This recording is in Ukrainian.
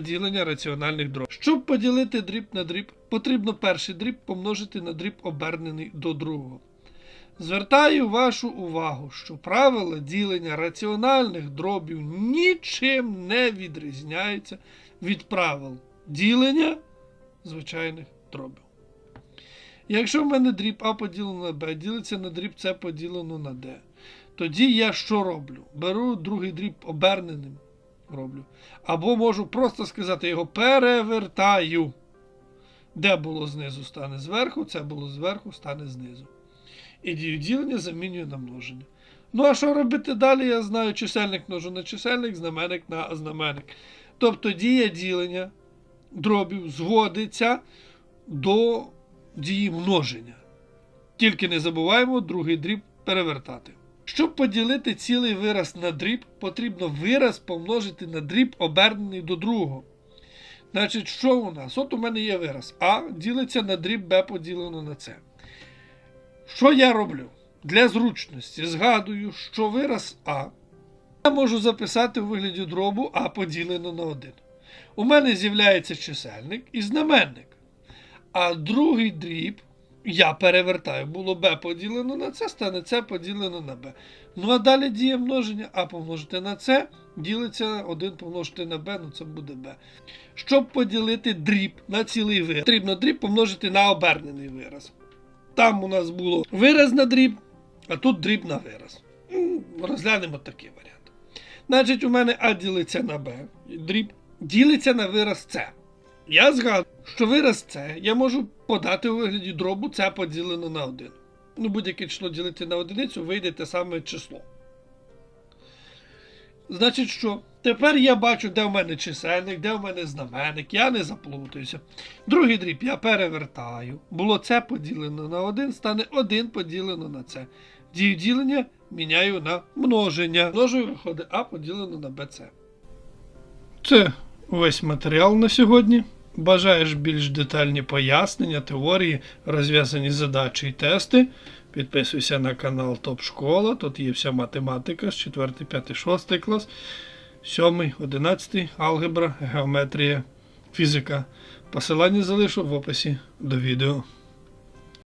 Ділення раціональних дробів. Щоб поділити дріб на дріб, потрібно перший дріб помножити на дріб обернений до другого. Звертаю вашу увагу, що правила ділення раціональних дробів нічим не відрізняються від правил ділення звичайних дробів. Якщо в мене дріб А поділено на Б ділиться на дріб С поділено на Д, тоді я що роблю? Беру другий дріб оберненим роблю. Або можу просто сказати його перевертаю. Де було знизу, стане зверху, це було зверху, стане знизу. І дію ділення замінюю на множення. Ну, а що робити далі? Я знаю, чисельник множу на чисельник, знаменник на знаменник. Тобто дія ділення дробів зводиться до дії множення. Тільки не забуваємо другий дріб перевертати. Щоб поділити цілий вираз на дріб, потрібно вираз помножити на дріб, обернений до другого. Значить, що у нас? От у мене є вираз А ділиться на дріб Б поділено на С. Що я роблю? Для зручності згадую, що вираз А я можу записати у вигляді дробу А поділено на 1. У мене з'являється чисельник і знаменник. А другий дріб я перевертаю. Було b поділено на c, стане c поділено на b. Ну а далі діє множення а помножити на c, ділиться 1 помножити на b, ну це буде b. Щоб поділити дріб на цілий вираз, потрібно дріб помножити на обернений вираз. Там у нас було вираз на дріб, а тут дріб на вираз. Розглянемо такий варіант. Значить, у мене а ділиться на b, дріб ділиться на вираз c. Я згадую, що вираз це я можу подати у вигляді дробу це поділено на 1. Ну, будь-яке число ділити на одиницю, вийде те саме число. Значить, що? Тепер я бачу, де в мене чисельник, де в мене знаменник, я не заплутаюся. Другий дріб я перевертаю. Було це поділено на 1, стане 1 поділено на це. Дію ділення міняю на множення. Множую виходить А поділено на БЦ. Це весь матеріал на сьогодні. Бажаєш більш детальні пояснення, теорії, розв'язані задачі і тести. Підписуйся на канал Топ Школа. Тут є вся математика з 4, 5, 6 клас, 7, 11, алгебра, геометрія, фізика. Посилання залишу в описі до відео.